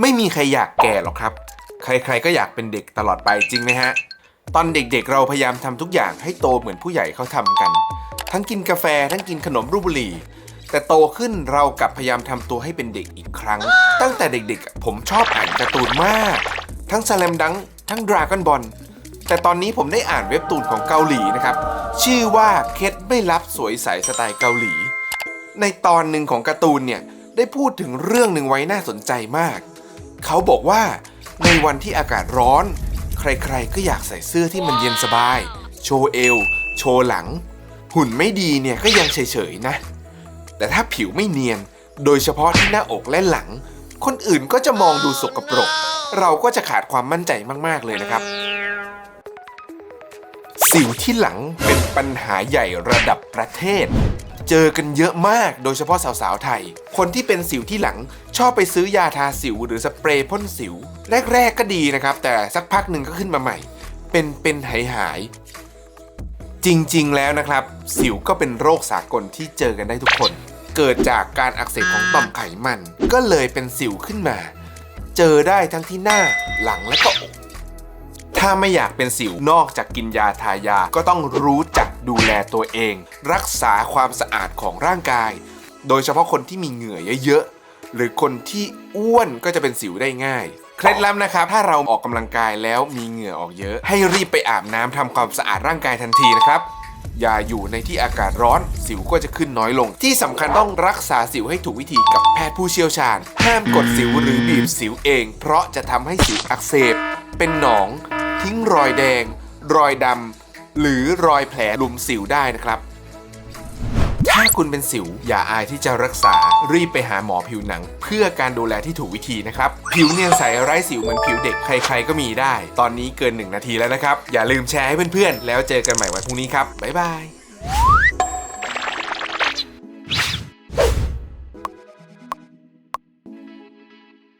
ไม่มีใครอยากแก่หรอกครับ ใครๆก็อยากเป็นเด็กตลอดไปจริงไหมฮะ ตอนเด็กๆเราพยายามทำทุกอย่างให้โตเหมือนผู้ใหญ่เขาทำกัน ทั้งกินกาแฟทั้งกินขนมรูปบุหรี่แต่โตขึ้นเรากลับพยายามทำตัวให้เป็นเด็กอีกครั้ง ตั้งแต่เด็กๆ ผมชอบอ่านการ์ตูนมาก ทั้ง s แลมดังทั้งดราก้อนบอลแต่ตอนนี้ผมได้อ่านเว็บตูนของเกาหลีนะครับ ชื่อว่าเคสไม่รับสวยใสสไตล์เกาหลี ในตอนหนึ่งของการ์ตูนเนี่ยได้พูดถึงเรื่องหนึ่งไว้น่าสนใจมาก เขาบอกว่าในวันที่อากาศร้อน ใครๆก็อยากใส่เสื้อที่มันเย็นสบาย โชว์เอว โชว์หลัง หุ่นไม่ดีเนี่ยก็ยังเฉยๆนะ แต่ถ้าผิวไม่เนียน โดยเฉพาะที่หน้าอกและหลัง คนอื่นก็จะมองดูสกปรก เราก็จะขาดความมั่นใจมากๆเลยนะครับ สิวที่หลังเป็นปัญหาใหญ่ระดับประเทศ เจอกันเยอะมากโดยเฉพาะสาวๆไทย คนที่เป็นสิวที่หลังชอบไปซื้อยาทาสิวหรือสเปรย์พ่นสิว แรกๆก็ดีนะครับ แต่สักพักหนึ่งก็ขึ้นมาใหม่ เป็นเป็นหายหาย จริงๆแล้วนะครับ สิวก็เป็นโรคสากลที่เจอกันได้ทุกคน เกิดจากการอักเสบของต่อมไขมัน ก็เลยเป็นสิวขึ้นมา เจอได้ทั้งที่หน้าหลังและก็อกถ้าไม่อยากเป็นสิวนอกจากกินยาทายาก็ต้องรู้จัก ดูแลตัวเอง รักษาความสะอาดของร่างกาย โดยเฉพาะคนที่มีเหงื่อเยอะๆ หรือคนที่อ้วนก็จะเป็นสิวได้ง่าย เคล็ดลับนะครับ ถ้าเราออกกำลังกายแล้วมีเหงื่อออกเยอะ ให้รีบไปอาบน้ำทำความสะอาดร่างกายทันทีนะครับอย่าอยู่ในที่อากาศร้อน สิวก็จะขึ้นน้อยลง ที่สำคัญต้องรักษาสิวให้ถูกวิธีกับแพทย์ผู้เชี่ยวชาญ ห้ามกดสิวหรือบีบสิวเอง เพราะจะทำให้สิวอักเสบ เป็นหนอง ทิ้งรอยแดง รอยดำ หรือรอยแผลลุมสิวได้นะครับ ถ้าคุณเป็นสิว อย่าอายที่จะรักษา รีบไปหาหมอผิวหนัง เพื่อการดูแลที่ถูกวิธีนะครับ ผิวเนียนใสไร้สิวเหมือนผิวเด็กใครๆก็มีได้ ตอนนี้เกิน 1 นาทีแล้วนะครับ อย่าลืมแชร์ให้เพื่อนๆ แล้วเจอกันใหม่วันพรุ่งนี้ครับ บ๊ายบาย